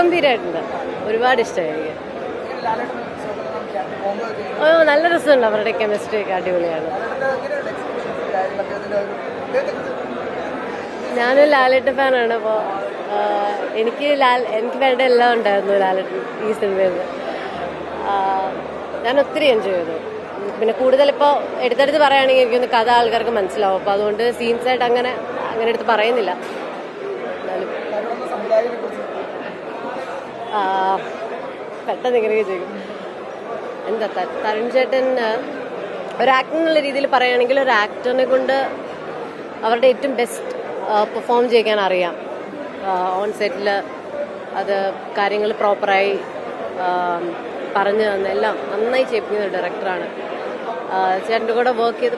ഗംഭീരമായിട്ടുണ്ട് ഒരുപാട് ഇഷ്ടമായി എനിക്ക് ഓ നല്ല രസമുണ്ട് അവരുടെ കെമിസ്ട്രി ഒക്കെ അടിപൊളിയാണ്. ഞാനും ലാലേട്ട ഫാനാണ് അപ്പോൾ എനിക്ക് ലാൽ എനിക്ക് വേണ്ട എല്ലാം ഉണ്ടായിരുന്നു ലാലേട്ടൻ ഈ സിനിമയിൽ. ഞാൻ ഒത്തിരി എൻജോയ് ചെയ്തു. പിന്നെ കൂടുതൽ ഇപ്പോൾ എടുത്തെടുത്ത് പറയുകയാണെങ്കിൽ എനിക്കൊന്ന് കഥ ആൾക്കാർക്ക് മനസ്സിലാവും. അപ്പോൾ അതുകൊണ്ട് സീൻസായിട്ട് അങ്ങനെ അങ്ങനെ എടുത്ത് പറയുന്നില്ല. പെട്ടെന്ന് ഇങ്ങനെയൊക്കെ ചെയ്യും. എന്താ തരുൺ ചേട്ടൻ ഒരു ആക്ടർ എന്നുള്ള രീതിയിൽ പറയുകയാണെങ്കിൽ ഒരു ആക്ടറിനെ കൊണ്ട് അവരുടെ ഏറ്റവും ബെസ്റ്റ് പെർഫോം ചെയ്യാൻ അറിയാം. ഓൺ സെറ്റിൽ അത് കാര്യങ്ങൾ പ്രോപ്പറായി പറഞ്ഞു തന്ന എല്ലാം നന്നായി ചെയ്യിപ്പിക്കുന്ന ഒരു ഡയറക്ടറാണ് ചേട്ടന്റെ കൂടെ വർക്ക് ചെയ്ത്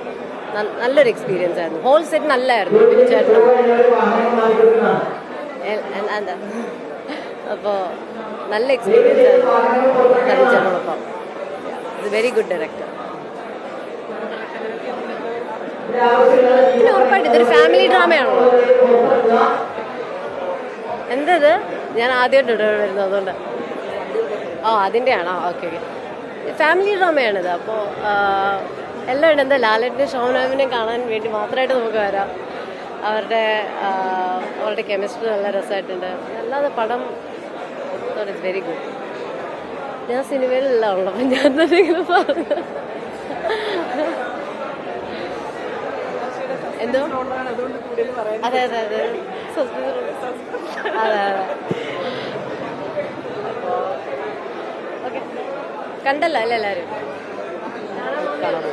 നല്ലൊരു എക്സ്പീരിയൻസ് ആയിരുന്നു. ഹോൾ സെറ്റ് നല്ലായിരുന്നു. പിന്നെ എ- എന്താ? അപ്പോൾ നല്ല എക്സ്പീരിയൻസ് ആയിരുന്നു. വെരി ഗുഡ് ഡയറക്ടർ പിന്നെ ഉറപ്പായിട്ട് ഇതൊരു ഫാമിലി ഡ്രാമയാണോ എന്തത്? ഞാൻ ആദ്യമായിട്ട് ഇവിടെ വരുന്നത് അതുകൊണ്ട്. ഓ അതിന്റെ ആണോ ഓക്കെ ഓക്കെ ഫാമിലി ഡ്രാമയാണിത് അപ്പോൾ എല്ലാം ഉണ്ട് എന്താ ലാലറ്റിനെ ഷോനാമിനെ കാണാൻ വേണ്ടി മാത്രമായിട്ട് നമുക്ക് വരാം. അവരുടെ അവരുടെ കെമിസ്ട്രി നല്ല രസമായിട്ടുണ്ട്. അല്ലാതെ പടം ഇറ്റ്സ് വെരി ഗുഡ് ഞാൻ സിനിമയിലല്ല ഉള്ളപ്പോൾ ഞാൻ തന്നെ ഇങ്ങനെ പറഞ്ഞു. എന്തോ? അതെ അതെ അതെ. അതെ അതെ. ഓക്കെ. കണ്ടല്ലോ അല്ലേ എല്ലാവരും? കാണാൻ